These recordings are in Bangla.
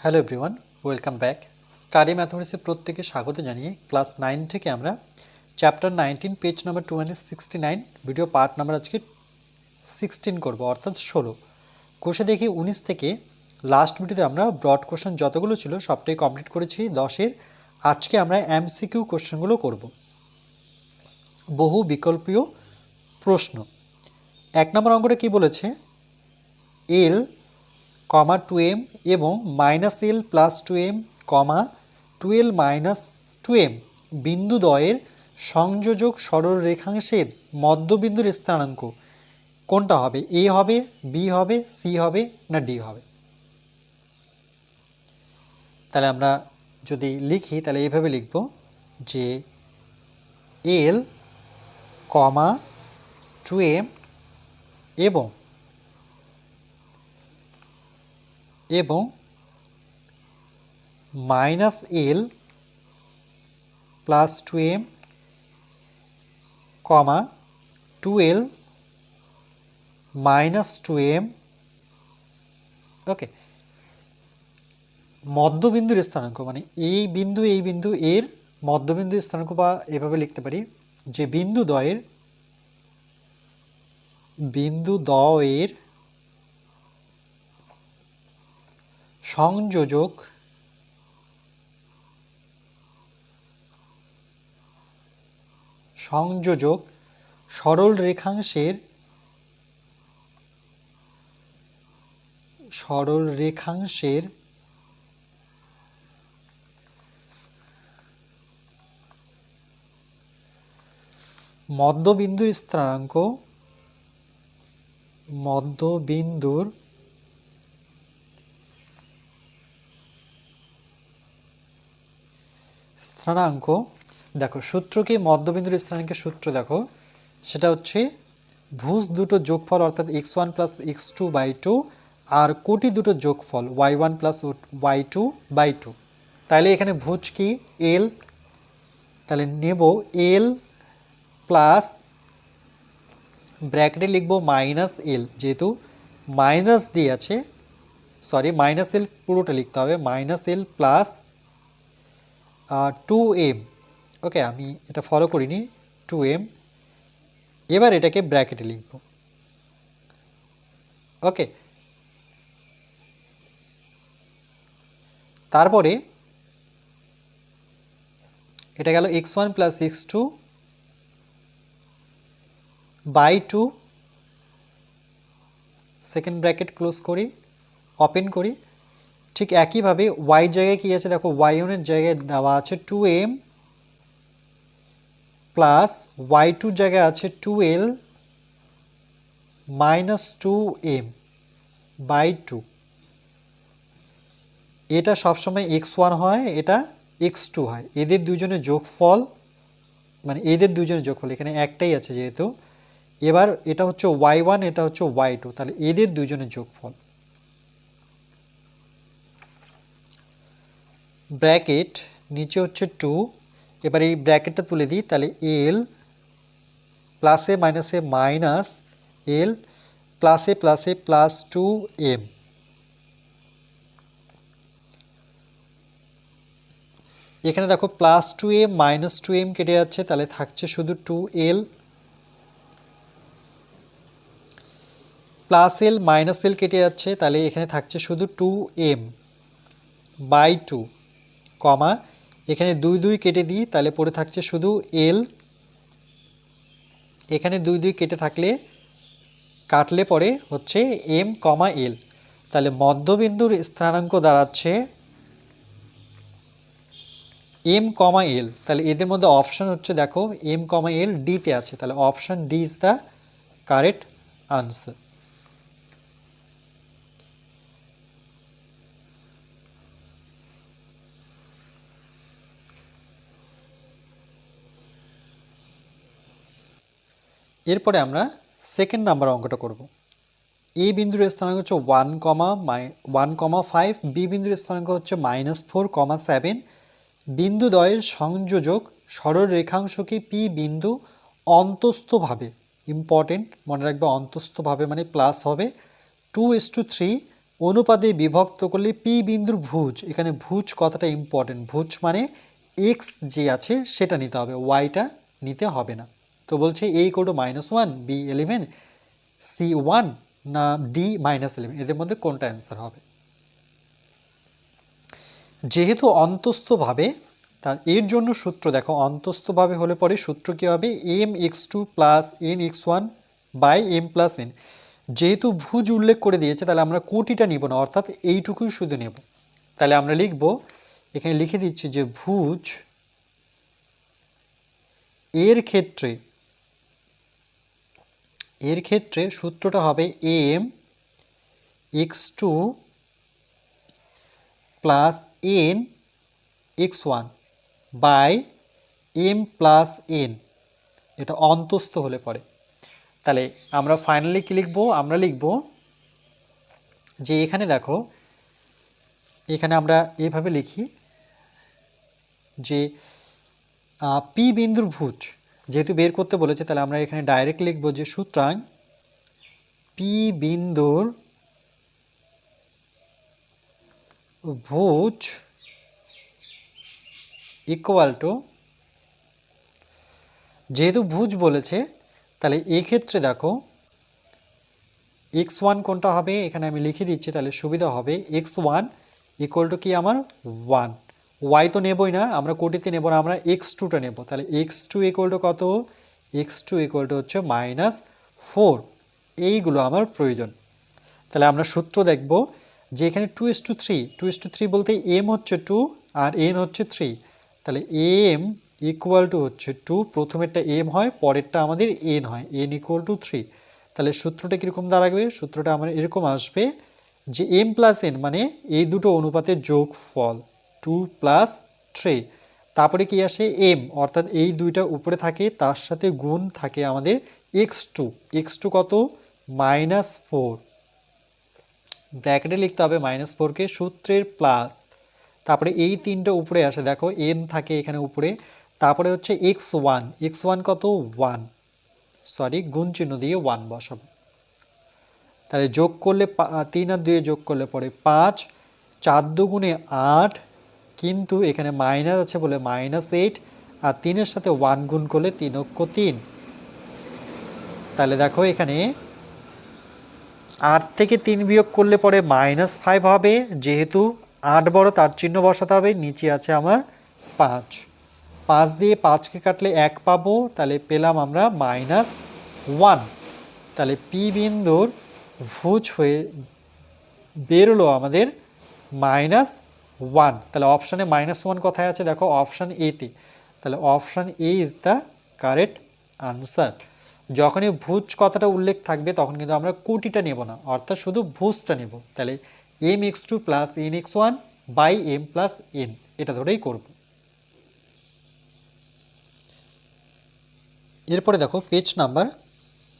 Hello everyone welcome back study ম্যাথমেটিক্সে প্রত্যেকে স্বাগত জানিয়ে ক্লাস নাইন থেকে আমরা chapter nineteen page number two video part number আজকে সিক্সটিন করব, অর্থাৎ ষোলো। কোষে দেখি উনিশ থেকে লাস্ট ভিডিওতে আমরা ব্রড কোশ্চেন যতগুলো ছিল সবটাই কমপ্লিট করেছি, দশের। আজকে আমরা এমসিকিউ কোশ্চেনগুলো করব। বহু বিকল্পীয় প্রশ্ন। এক নম্বর অঙ্কটা কি বলেছে? এল কমা টু এম এবং minus L plus two M comma twelve minus two M বিন্দুদ্বয়ের সংযোজক সরল রেখাংশের মধ্যবিন্দুর স্থানাঙ্ক। কোনটা হবে? এ হবে, বি হবে, সি হবে না ডি হবে? তাহলে আমরা যদি লিখি, তাহলে এইভাবে লিখব যে এল কমা টু এম এবং এবং minus L plus two M comma two L minus two M okay মধ্যবিন্দুর স্থানাঙ্ক মানে এই বিন্দু এই বিন্দু, এর মধ্যবিন্দুর স্থানাঙ্ক বা এভাবে লিখতে পারি যে বিন্দু দয়ের বিন্দু দয়ের সংযোজক সংযোজক সরল রেখাংশের সরল রেখাংশের মধ্যবিন্দুর স্থানাঙ্ক মধ্যবিন্দুর স্থানাঙ্ক দেখো, সূত্র কি? মধ্যবিন্দুর স্থানাঙ্কের সূত্র, দেখো। সেটা হচ্ছে ভুজ দুটো যোগফল, অর্থাৎ X one plus X two by two আর কোটি দুটো যোগফল Y one plus Y two by two তাহলে এখানে ভুজ কি? এল তাহলে নেব এল প্লাস ব্র্যাকেটে লিখব মাইনাস এল যেহেতু মাইনাস দিয়ে আছে সরি মাইনাস এল পুরোটা লিখতে হবে minus L plus two M okay আমি এটা ফলো করিনি টু এম এবার এটাকে ব্র্যাকেটে লিখব। ওকে তারপরে এটা গেল X one plus X two by two second bracket close করি ওপেন করি। ঠিক একইভাবে ওয়াই জায়গায় কী আছে? দেখো ওয়াই ওয়ানের জায়গায় দেওয়া আছে টু এম প্লাস ওয়াই টুর জায়গায় আছে two L minus two M by two এটা সবসময় এক্স ওয়ান হয়, এটা এক্স টু হয়। এদের দুজনের যোগফল মানে এদের দুজনের যোগফল, এখানে একটাই আছে যেহেতু। এবার এটা হচ্ছে ওয়াই ওয়ান এটা হচ্ছে ওয়াই টু তাহলে এদের দুজনের যোগফল। ব্র্যাকেট, নিচে হচ্ছে টু এবার এই ব্র্যাকেটটা তুলে দিই, তাহলে এল প্লাসে মাইনাসে মাইনাস এল প্লাসে প্লাসে প্লাস টু এম এখানে দেখো plus two M minus two M কেটে যাচ্ছে, তাহলে থাকছে শুধু two L plus L minus L কেটে যাচ্ছে, তাহলে এখানে থাকছে শুধু two M by two comma, এখানে দুই দুই কেটে দিই, তাহলে পড়ে থাকছে শুধু এল এখানে দুই দুই কেটে থাকলে কাটলে পরে হচ্ছে এম কমা এল তাহলে মধ্যবিন্দুর স্থানাঙ্ক দাঁড়াচ্ছে এম কমা এল তাহলে এদের মধ্যে অপশান হচ্ছে, দেখো এম কমা এল ডিতে আছে। তাহলে option D is the correct answer এরপরে আমরা সেকেন্ড নাম্বার অঙ্কটা করব। এ বিন্দুর স্থানাঙ্ক হচ্ছে one comma my one comma five B বিন্দুর স্থানাঙ্ক হচ্ছে মাইনাস ফোর কমা সেভেন বিন্দুদ্বয়ের সংযোজক সরল রেখাংশকে পি বিন্দু অন্তস্থভাবে ইম্পর্টেন্ট মনে রাখবে অন্তস্থভাবে মানে প্লাস হবে। টু এস টু থ্রি অনুপাতে বিভক্ত করলে পি বিন্দুর ভুজ, এখানে ভুজ কথাটা ইম্পর্টেন্ট ভুজ মানে এক্স যে আছে সেটা নিতে হবে ওয়াইটা নিতে হবে না। তো বলছে A equal to minus one B eleven C one না ডি মাইনাস ইলেভেন এদের মধ্যে কোনটা অ্যান্সার হবে? যেহেতু অন্তস্থভাবে, তার এর জন্য সূত্র দেখো, অন্তস্থভাবে হলে পরে সূত্র কী হবে? M X two plus N X one by M plus N যেহেতু ভুজ উল্লেখ করে দিয়েছে, তাহলে আমরা কোটিটা নিব না, অর্থাৎ এইটুকুই শুধু নেব। তাহলে আমরা লিখব, এখানে লিখে দিচ্ছি যে ভুজ এর ক্ষেত্রে এর ক্ষেত্রে সূত্রটা হবে M X two plus N X one by M plus N. এটা অন্তস্থ হলে পরে তাহলে আমরা ফাইনালি কী লিখব? আমরা লিখব যে এখানে দেখো, এখানে আমরা এভাবে লিখি যে পি বিন্দুর ভুজ যেহেতু বের করতে বলেছে, তাহলে আমরা এখানে ডাইরেক্ট লিখব যে সুতরাং পি বিন্দুর ভুজ ইকুয়াল টু যেহেতু ভুজ বলেছে, তাহলে এক্ষেত্রে দেখো এক্স ওয়ান কোনটা হবে? এখানে আমি লিখে দিচ্ছি, তাহলে সুবিধা হবে এক্স ওয়ান ইকুয়াল টু কি আমার? ওয়ান ওয়াই তো নেবই না, আমরা কোটিতে নেব না, আমরা এক্স টুটা নেব। তাহলে এক্স টু ইকুয়াল টু কত? এক্স টু ইকুয়াল টু হচ্ছে মাইনাস ফোর এইগুলো আমার প্রয়োজন। তাহলে আমরা সূত্র দেখব যে এখানে two is to three two is to three বলতে এম হচ্ছে টু আর এন হচ্ছে থ্রি তাহলে এম ইকুয়াল টু হচ্ছে টু প্রথমেরটা এম হয়, পরেরটা আমাদের এন হয় এন ইকুয়াল টু থ্রি তাহলে সূত্রটা কীরকম দাঁড়াবে? সূত্রটা আমার এরকম আসবে যে এম প্লাস এন মানে এই দুটো অনুপাতের যোগ ফল টু প্লাস থ্রি তারপরে কি আসে? এম অর্থাৎ এই দুইটা উপরে থাকে, তার সাথে গুণ থাকে আমাদের এক্স টু এক্স টু কত? মাইনাস ফোর ব্র্যাকেটে লিখতে হবে মাইনাস ফোরকে সূত্রের প্লাস তারপরে এই তিনটা উপরে আসে, দেখো এন থাকে এখানে উপরে। তারপরে হচ্ছে এক্স ওয়ান এক্স ওয়ান কত? ওয়ান সরি গুণ চিহ্ন দিয়ে ওয়ান বসাবো। তাহলে যোগ করলে তিন আর দুয়ে যোগ করলে পরে পাঁচ। চার দুগুণে আট। কিন্তু এখানে মাইনাস আছে বলে মাইনাস এইট আর তিনের সাথে ওয়ান গুণ করলে তিন অক্ষ তিন। তাহলে দেখো এখানে আট থেকে তিন বিয়োগ করলে পরে মাইনাস ফাইভ হবে, যেহেতু আট বড় তার চিহ্ন বসাতে হবে, নিচে আছে আমার পাঁচ। পাঁচ দিয়ে পাঁচকে কাটলে এক পাবো, তাহলে পেলাম আমরা মাইনাস ওয়ান। তাহলে পি বিন্দুর ভুজ হয়ে বেরোলো আমাদের মাইনাস ওয়ান তাহলে অপশানে মাইনাস ওয়ান কোথায় আছে? দেখো অপশান এতে তাহলে option A is the correct answer যখনই ভুজ কথাটা উল্লেখ থাকবে, তখন কিন্তু আমরা কোটিটা নেব না। অর্থাৎ শুধু ভুজটা নেব। তাহলে M X two plus N X one by M plus N এটা ধরেই করব। এরপরে দেখো পেজ নাম্বার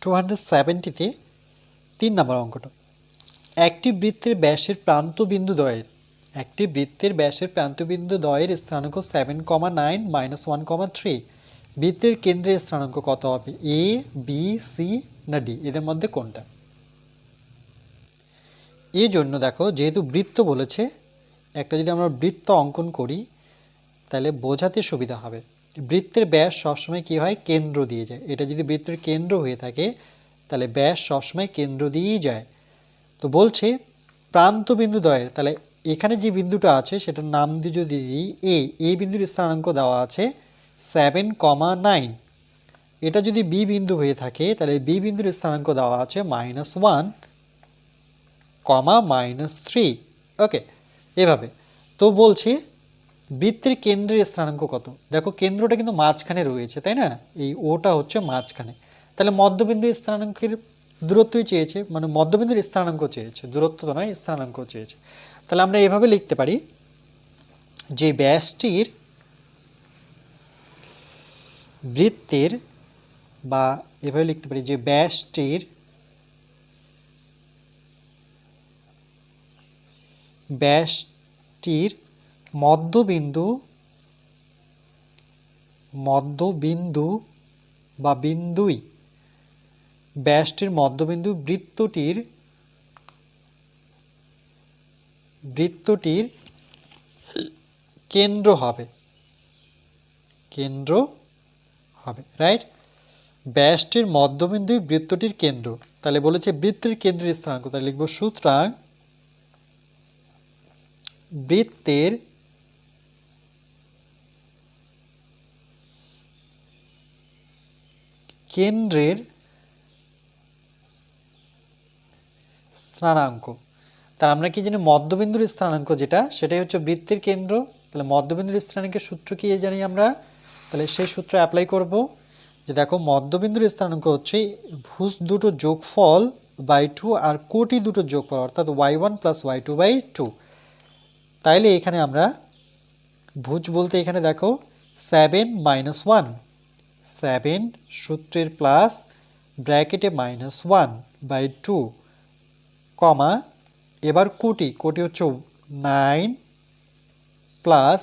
টু হান্ড্রেড সেভেন্টিতে তিন নম্বর অঙ্কটা। একটি বৃত্তের ব্যাসের প্রান্তবিন্দু দয়ের। একটি বৃত্তের ব্যাসের প্রান্তবিন্দু দয়ের স্থানাঙ্ক seven comma nine minus one comma three বৃত্তের কেন্দ্রের স্থানাঙ্ক কত হবে? এ বি সি না ডি এদের মধ্যে কোনটা? এই জন্য দেখো, যেহেতু বৃত্ত বলেছে, একটা যদি আমরা বৃত্ত অঙ্কন করি, তাহলে বোঝাতে সুবিধা হবে। বৃত্তের ব্যাস সবসময় কী হয়? কেন্দ্র দিয়ে যায়। এটা যদি বৃত্তের কেন্দ্র হয়ে থাকে, তাহলে ব্যাস সবসময় কেন্দ্র দিয়েই যায়। তো বলছে প্রান্ত বিন্দু দয়ের, তাহলে এখানে যে বিন্দুটা আছে, সেটার নাম দিয়ে যদি দিই এ এ বিন্দুর স্থানাঙ্ক দেওয়া আছে সেভেন কমা নাইন এটা যদি বি বিন্দু হয়ে থাকে, তাহলে বি বিন্দুর স্থানাঙ্ক দেওয়া আছে minus one comma minus three okay এভাবে। তো বলছি, বৃত্তের কেন্দ্রের স্থানাঙ্ক কত? দেখো, কেন্দ্রটা কিন্তু মাঝখানে রয়েছে, তাই না? এই ওটা হচ্ছে মাঝখানে। তাহলে মধ্যবিন্দুর স্থানাঙ্কের দূরত্বই চেয়েছে মানে মধ্যবিন্দুর স্থানাঙ্ক চেয়েছে। দূরত্ব তো নয়, স্থানাঙ্ক চেয়েছে। তাহলে আমরা এভাবে লিখতে পারি যে ব্যাসটির বৃত্তের বা এভাবে লিখতে পারি যে ব্যাসটির ব্যাসটির মধ্যবিন্দু মধ্যবিন্দু বা বিন্দুই ব্যাসটির মধ্যবিন্দু বৃত্তটির বৃত্তটির কেন্দ্র হবে। কেন্দ্র হবে রাইট ব্যাসটির মধ্যবিন্দুই বৃত্তটির কেন্দ্র। তাহলে বলেছে বৃত্তের কেন্দ্রের স্থানাঙ্ক। তাহলে লিখব সুতরাং বৃত্তের কেন্দ্রের স্থানাঙ্ক। তার আমরা কি জানি মধ্যবিন্দুর স্থানাঙ্ক যেটা, সেটাই হচ্ছে বৃত্তের কেন্দ্র। তাহলে মধ্যবিন্দুর স্থানাঙ্কের সূত্র কি জানি আমরা? তাহলে সেই সূত্র অ্যাপ্লাই করব যে দেখো মধ্যবিন্দুর স্থানাঙ্ক হচ্ছে ভুজ দুটো যোগফল বাই টু আর কোটি দুটো যোগফল, অর্থাৎ Y one plus Y two by two তাইলে এখানে আমরা ভুজ বলতে এখানে দেখো সেভেন মাইনাস ওয়ান সেভেন সূত্রের প্লাস ব্র্যাকেটে minus one by two comma এবার কোটি কোটি হচ্ছে nine plus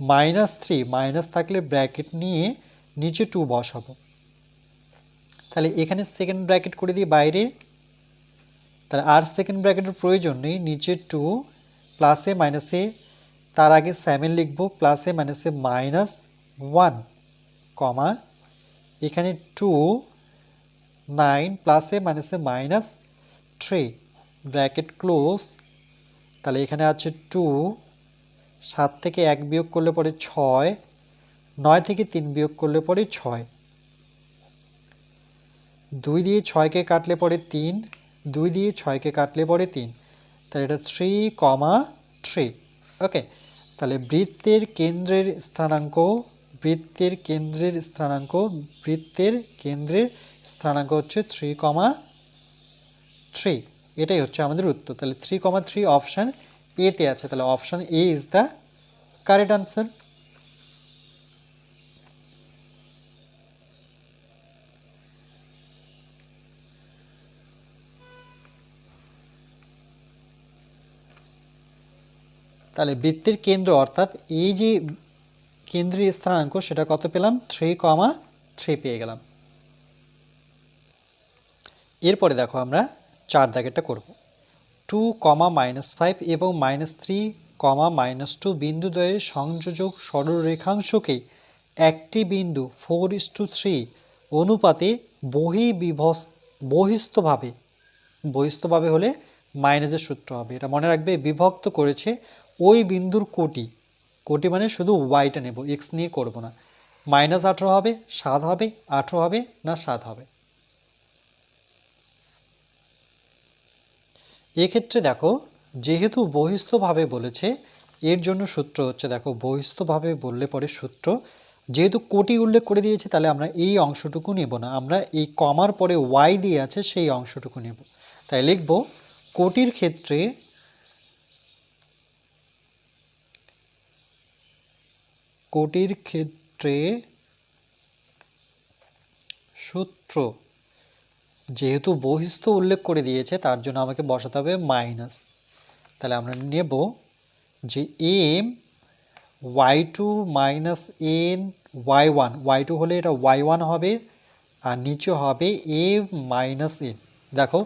minus three minus থাকলে ব্র্যাকেট নিয়ে নিচে টু বসাবো। তাহলে এখানে সেকেন্ড ব্র্যাকেট করে দিই বাইরে। তাহলে আর সেকেন্ড ব্র্যাকেটের প্রয়োজন নেই, নিচে টু প্লাসে মাইনাসে তার আগে সেভেন লিখব প্লাসে মাইনাসে মাইনাস ওয়ান কমা এখানে টু নাইন প্লাসে মাইনাসে মাইনাস থ্রি ব্র্যাকেট ক্লোজ তাহলে এখানে আছে টু সাত থেকে এক বিয়োগ করলে পরে ছয়, নয় থেকে তিন বিয়োগ করলে পরে ছয়। দুই দিয়ে ছয়কে কাটলে পরে তিন, দুই দিয়ে ছয়কে কাটলে পরে তিন। তাহলে এটা থ্রি কমা থ্রি ওকে তাহলে বৃত্তের কেন্দ্রের স্থানাঙ্ক, বৃত্তের কেন্দ্রের স্থানাঙ্ক, বৃত্তের কেন্দ্রের স্থানাঙ্ক হচ্ছে থ্রি কমা থ্রি এটাই হচ্ছে আমাদের উত্তর। তাহলে থ্রি কমা থ্রি অপশান এতে আছে। তাহলে option A is the correct answer তাহলে বৃত্তের কেন্দ্র অর্থাৎ এই যে কেন্দ্রীয় স্থানাঙ্ক, সেটা কত পেলাম? থ্রি কমা থ্রি পেয়ে গেলাম। এরপরে দেখো আমরা চার দাগেরটা করব। টু কমা মাইনাস ফাইভ এবং minus three comma minus two বিন্দুদ্বয়ের সংযোজক সরলরেখাংশকে একটি বিন্দু ফোর ইস টু থ্রি অনুপাতে বহি বিভস বহিস্থভাবে বহিস্থভাবে হলে মাইনাসের সূত্র হবে। এটা মনে রাখবে, বিভক্ত করেছে ওই বিন্দুর কোটি। কোটি মানে শুধু ওয়াইটা নেব এক্স নিয়ে করব না। মাইনাস আঠেরো হবে, সাত হবে, আঠেরো হবে না সাত হবে। এক্ষেত্রে দেখো, যেহেতু বহিস্থভাবে বলেছে, এর জন্য সূত্র হচ্ছে দেখো, বহিস্থভাবে বললে পরে সূত্র। যেহেতু কোটি উল্লেখ করে দিয়েছে, তাহলে আমরা এই অংশটুকু নেব না। আমরা এই কমার পরে ওয়াই দিয়ে আছে, সেই অংশটুকু নেব। তাই লিখব, কোটির ক্ষেত্রে কোটির ক্ষেত্রে সূত্র যেহেতু বহিস্থ উল্লেখ করে দিয়েছে, তার জন্য আমাকে বসাতে হবে মাইনাস। তাহলে আমরা নেব যে M Y two minus N Y one Y two হলে এটা ওয়াই ওয়ান হবে আর নিচে হবে এম মাইনাস এন দেখো,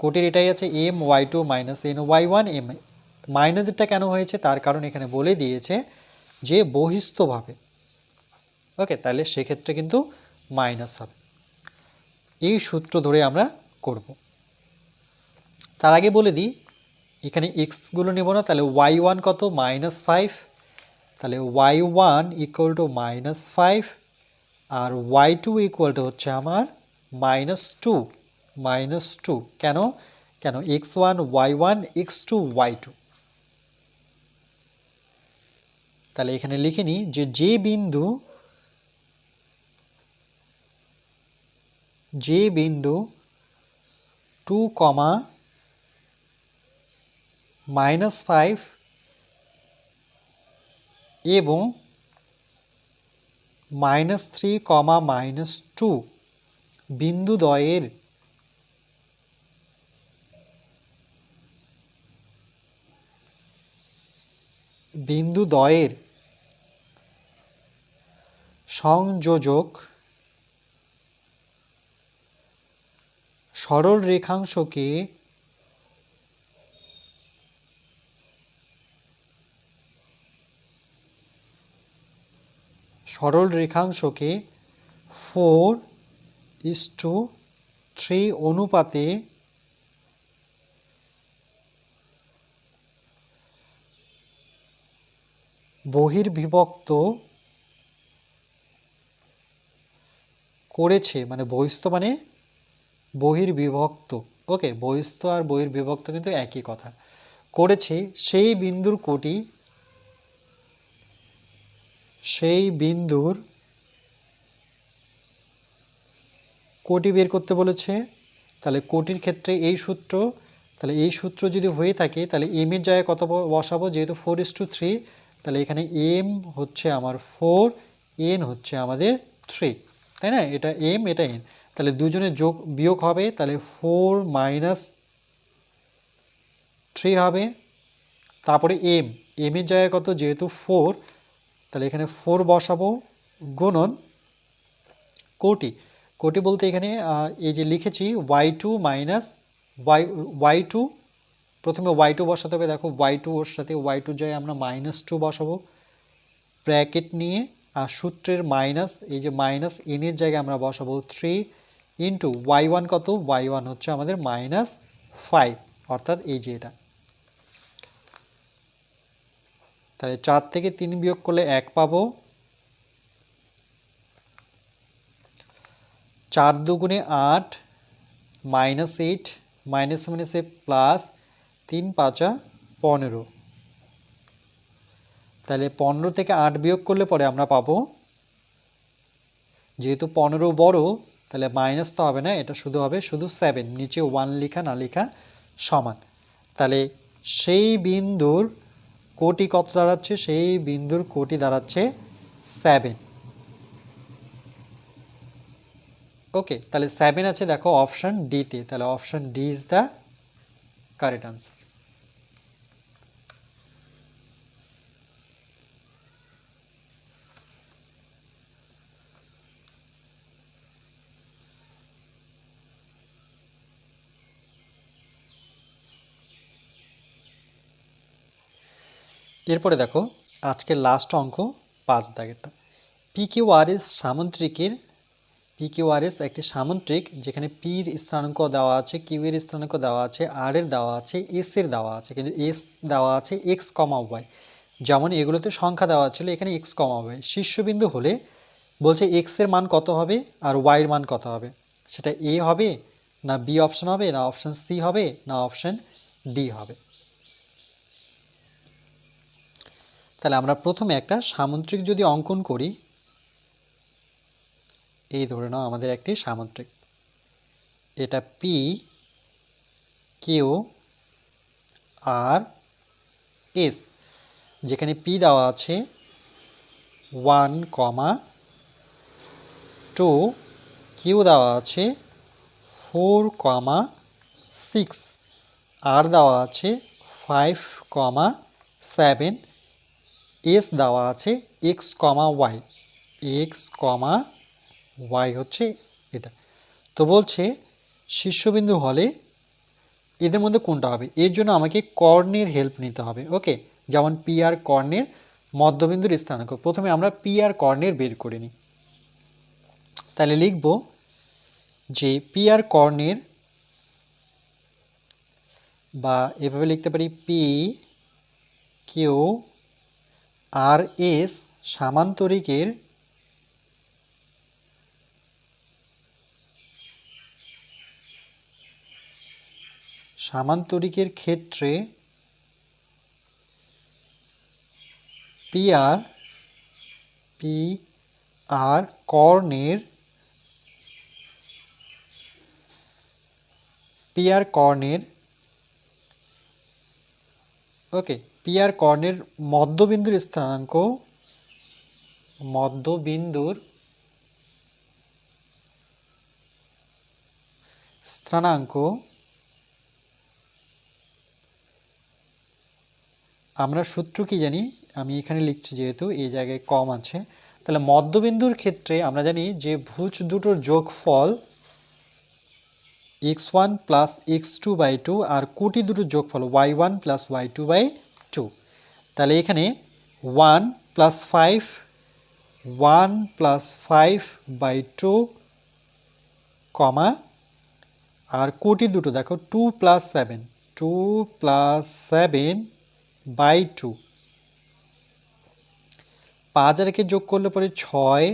কোটির এটাই আছে M Y two minus N Y one M মাইনাসটা কেন হয়েছে? তার কারণ এখানে বলে দিয়েছে যে বহিস্থভাবে। ওকে, তাহলে সেক্ষেত্রে কিন্তু মাইনাস হবে। এই সূত্র ধরে আমরা করব। তার আগে বলে দিই, এখানে এক্সগুলো নেব না, তাহলে ওয়াই ওয়ান কত? মাইনাস ফাইভ তাহলে Y one equal to minus five R Y two equal to হচ্ছে আমার মাইনাস টু মাইনাস টু কেন? কেন? X one Y one X two Y two তাহলে এখানে লিখে নিই যে যে বিন্দু যে বিন্দু টু কমা মাইনাস ফাইভ এবং minus three comma minus two বিন্দুদ্বয়ের বিন্দুদ্বয়ের সংযোজক সরল রেখাংশকে সরল রেখাংশকে ফোর ইস টু থ্রি অনুপাতে বহির্বিভক্ত করেছে মানে বহিস্থ মানে বহির্বিভক্ত। ওকে বহিস্থ আর বহির্বিভক্ত কিন্তু একই কথা। করেছে সেই বিন্দুর কোটি, সেই বিন্দুর কোটি বের করতে বলেছে। তাহলে কোটির ক্ষেত্রে এই সূত্র, তাহলে এই সূত্র যদি হয়ে থাকে, তাহলে এম এর জায়গায় কত বসাবো? যেহেতু ফোর ইস টু থ্রি তাহলে এখানে এম হচ্ছে আমার ফোর এন হচ্ছে আমাদের থ্রি তাই না? এটা এম এটা এন তাহলে দুজনের যোগ বিয়োগ হবে, তাহলে ফোর মাইনাস থ্রি হবে। তারপরে এম এম এর জায়গায় কত? যেহেতু ফোর তাহলে এখানে ফোর বসাবো গুণন কোটি। কোটি বলতে এখানে এই যে লিখেছি Y two minus Y Y two প্রথমে ওয়াই টু বসাতে হবে, দেখো ওয়াই টু ওর সাথে ওয়াই টু যায় আমরা মাইনাস টু বসাবো। ব্র্যাকেট নিয়ে, আর সূত্রের মাইনাস এই যে মাইনাস এনের জায়গায় আমরা বসাবো থ্রি ইন্টু ওয়াই ওয়ান কত? ওয়াই ওয়ান হচ্ছে আমাদের মাইনাস ফাইভ, অর্থাৎ এই যে এটা। তাহলে চার থেকে তিন বিয়োগ করলে এক পাবো। চার দুগুণে আট মাইনাস এইট, মাইনাস মাইনাসে প্লাস তিন পাঁচা পনেরো। তাহলে পনেরো থেকে আট বিয়োগ করলে পরে আমরা পাবো। যেহেতু পনেরো বড় তাহলে মাইনাস তো হবে না, এটা শুধু হবে, শুধু সেভেন নিচে ওয়ান লিখা, না লিখা সমান। তাহলে সেই বিন্দুর কোটি কত দাঁড়াচ্ছে? সেই বিন্দুর কোটি দাঁড়াচ্ছে সেভেন ওকে তাহলে সেভেন আছে, দেখো অপশান ডিতে তাহলে option D is the correct answer এরপরে দেখো আজকের লাস্ট অঙ্ক, পাঁচ দাগেরটা। পিকিউআরএস সামুদ্রিকের পিকিউআরএস একটি সামুদ্রিক যেখানে পির স্থানাঙ্ক দেওয়া আছে কিউ এর স্থানাঙ্ক দেওয়া আছে আর এর দেওয়া আছে এস এর দেওয়া আছে, কিন্তু এস দেওয়া আছে এক্স কমা ওয়াই যেমন এগুলোতে সংখ্যা দেওয়া ছিল, এখানে এক্স কমা ওয়াই শীর্ষবিন্দু হলে বলছে এক্সের মান কত হবে আর ওয়াই এর মান কত হবে? সেটা এ হবে না বি অপশন হবে না অপশন সি হবে না অপশন ডি হবে। তাহলে আমরা প্রথমে একটা সামুদ্রিক যদি অঙ্কন করি, এই ধরে নাও আমাদের একটি সামুদ্রিক। এটা পি কিউ আর এস যেখানে পি দেওয়া আছে ওয়ান কমা টু কিউ দেওয়া আছে ফোর কমা সিক্স আর দেওয়া আছে ফাইভ কমা সেভেন এস দেওয়া আছে X comma Y X comma Y হচ্ছে এটা। তো বলছে শীর্ষবিন্দু হলে এদের মধ্যে কোনটা হবে? এর জন্য আমাকে কর্ণের হেল্প নিতে হবে। ওকে যেমন পি আর কর্ণের মধ্যবিন্দুর স্থানাঙ্ক। প্রথমে আমরা পি আর কর্ণের বের করে নিই। তাহলে লিখব যে পি আর কর্ণের বা এভাবে লিখতে পারি পি কিউ আর এস সামান্তরিকের সামান্তরিকের ক্ষেত্রে পি আর পি আর কর্ণের পি আর কর্ণের ওকে পি আর কর্ণের মধ্যবিন্দুর স্থানাঙ্ক মধ্যবিন্দুর স্থানাঙ্ক, আমরা সূত্র কি জানি? আমি এখানে লিখছি যেহেতু এই জায়গায় কম আছে। তাহলে মধ্যবিন্দুর ক্ষেত্রে আমরা জানি যে ভুজ দুটোর যোগফল X one plus X two by two আর কোটি দুটোর যোগফল Y one plus Y two by তাহলে এখানে one plus five one plus five by two comma আর কোটি দুটো, দেখো two plus seven two plus seven by two পাঁচ আর একে যোগ করলে পরে ছয়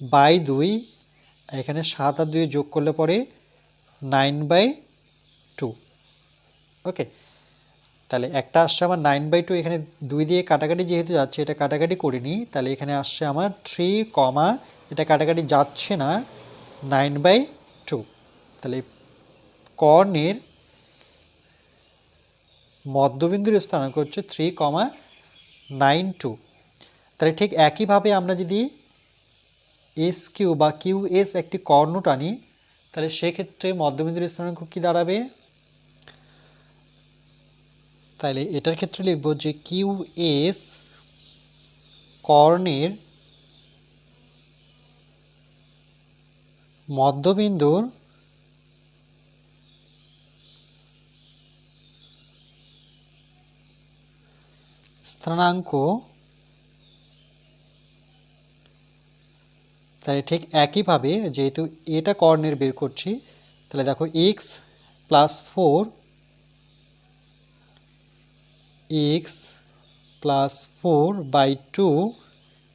বাই দুই, এখানে সাত আর দুই যোগ করলে পরে নাইন বাই টু ওকে তাহলে একটা আসছে আমার নাইন বাই টু এখানে দুই দিয়ে কাটাকাটি যেহেতু যাচ্ছে, এটা কাটাকাটি করে নিই তাহলে এখানে আসছে আমার থ্রি কমা এটা কাটাকাটি যাচ্ছে না নাইন বাই টু তাহলে কর্ণের মধ্যবিন্দুর স্থানাঙ্ক হচ্ছে থ্রি কমা নাইন টু তাহলে ঠিক একইভাবে আমরা যদি এস কিউ বা কিউ এস একটি কর্ণ টানি, তাহলে সেক্ষেত্রে মধ্যবিন্দুর স্থানাঙ্ক কী দাঁড়াবে? তাহলে এটার ক্ষেত্রে লিখব যে কিউ এস কর্ণের মধ্যবিন্দুর স্থানাঙ্ক তাহলে ঠিক একইভাবে যেহেতু এটা কর্ণের বের করছি তাহলে দেখো X plus four X plus four by two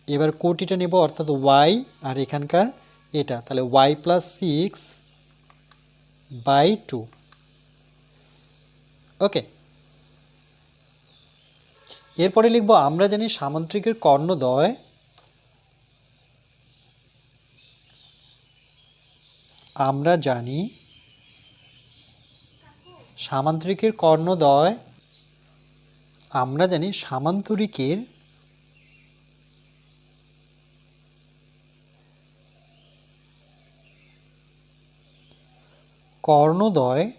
এবার কোটিটা নেব অর্থাৎ ওয়াই আর এখানকার এটা, তাহলে Y plus six by two okay এরপরে লিখব, আমরা জানি সামান্তরিকের কর্ণদ্বয় আমরা জানি সামান্তরিকের কর্ণদ্বয় আমরা জানি সামান্তরিকের কর্ণদ্বয়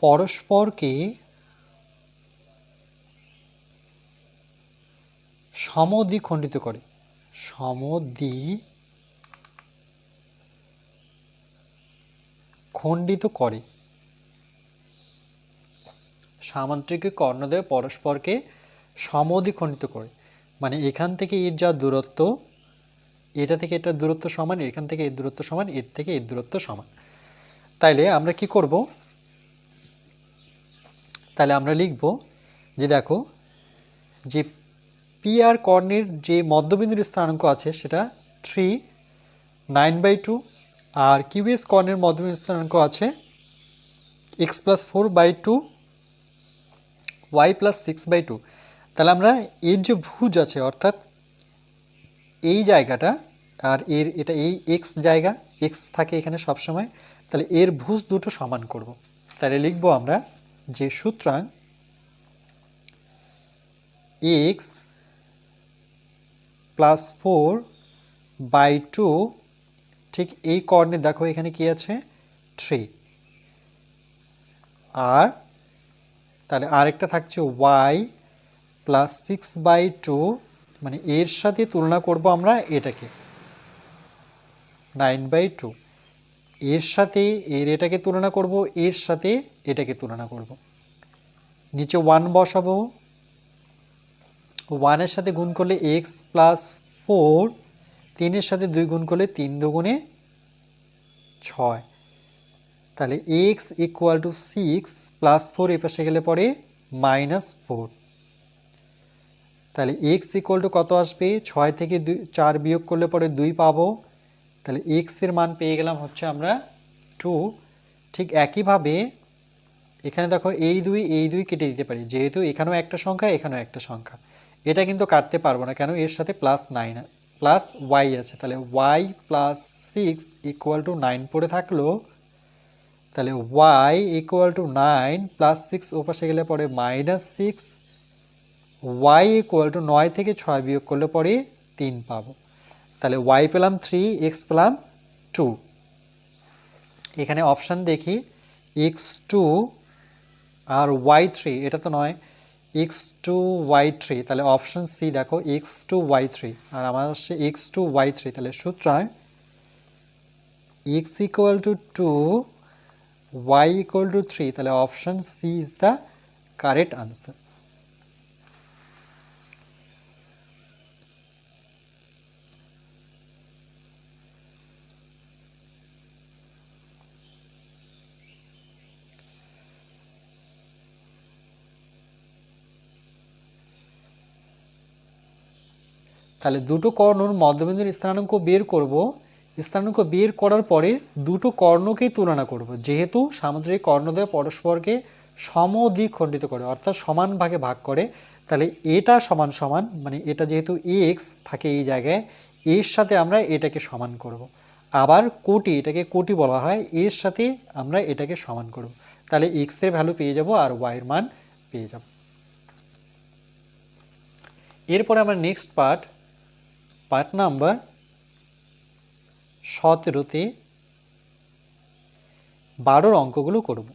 পরস্পরকে সমদ্বিখণ্ডিত করে। সমদ্বি খণ্ডিত করে। সামান্তরিক কর্ণদ্বয় পরস্পরকে সমদ্বিখণ্ডিত করে। মানে এখান থেকে এর যা দূরত্ব, এটা থেকে এটার দূরত্ব সমান, এখান থেকে এর দূরত্ব সমান, এর থেকে এর দূরত্ব সমান। তাইলে আমরা কি করব? তাহলে আমরা লিখব যে দেখো, যে পি আর কর্ণের যে মধ্যবিন্দুর স্থানাঙ্ক আছে সেটা থ্রি, নাইন বাই টু, আর কিউএস কর্ণের মধ্যবিন্দু স্থানাঙ্ক আছে X plus four by two Y plus six by two তাহলে আমরা এর যে ভুজ আছে, অর্থাৎ এই জায়গাটা আর এর এটা এই এক্স জায়গা এক্স থাকে এখানে সব সময় তাহলে এর ভুজ দুটো সমান করব। তাহলে লিখব আমরা যে সুতরাং X plus four by two ঠিক এই কর্ণে দেখো এখানে কি আছে? থ্রি আর তাহলে আরেকটা থাকছে Y plus six by two মানে এর সাথে তুলনা করব আমরা এটাকে। নাইন বাই টু এর সাথে এর এটাকে তুলনা করব, এর সাথে এটাকে তুলনা করব। নিচে ওয়ান বসাবো। ওয়ানের সাথে গুণ করলে এক্স প্লাস ফোর তিনের সাথে দুই গুণ করলে তিন দুগুণে ছয়। তাহলে X equal to six plus four এ পাশে গেলে পরে মাইনাস ফোর তাহলে এক্স ইকুয়াল টু কত আসবে? ছয় থেকে দুই, চার বিয়োগ করলে পরে দুই পাবো। তাহলে এক্সের মান পেয়ে গেলাম হচ্ছে আমরা টু ঠিক একইভাবে এখানে দেখো এই দুই এই দুই কেটে দিতে পারি। যেহেতু এখানেও একটা সংখ্যা, এখানেও একটা সংখ্যা। এটা কিন্তু কাটতে পারব না কেন? এর সাথে প্লাস নাইন প্লাস ওয়াই আছে। তাহলে Y plus six equal to nine পড়ে থাকল। তাহলে Y equal to nine plus six ও পাশে গেলে পরে minus six Y equal to নয় থেকে ছয় বিয়োগ করলে পরে তিন পাবো। তাহলে ওয়াই পেলাম থ্রি এক্স পেলাম টু এখানে অপশান দেখি এক্স টু আর ওয়াই থ্রি এটা তো নয় এক্স টু ওয়াই থ্রি তাহলে অপশান সি দেখো এক্স টু ওয়াই থ্রি আর আমার আসছে এক্স টু ওয়াই থ্রি তাহলে সুতরাং X equal to two y equal to three তাহলে option C is the correct answer তাহলে দুটো কর্ণর মধ্যবিন্দুর স্থানাঙ্ক বের করবো স্থানাঙ্ক বের করার পরে দুটো কর্ণকেই তুলনা করব। যেহেতু সামুদ্রিক কর্ণদ্বয় পরস্পরকে সমদ্বিক খণ্ডিত করে, অর্থাৎ সমান ভাগে ভাগ করে, তাহলে এটা সমান সমান মানে এটা যেহেতু এক্স থাকে এই জায়গায়, এর সাথে আমরা এটাকে সমান করব। আবার কোটি, এটাকে কোটি বলা হয়, এর সাথে আমরা এটাকে সমান করব। তাহলে এক্সের ভ্যালু পেয়ে যাব আর ওয়াইয়ের মান পেয়ে যাব। এরপরে আমরা নেক্সট পার্ট পার্ট নাম্বার সতেরোতে বারোর অঙ্কগুলো করব।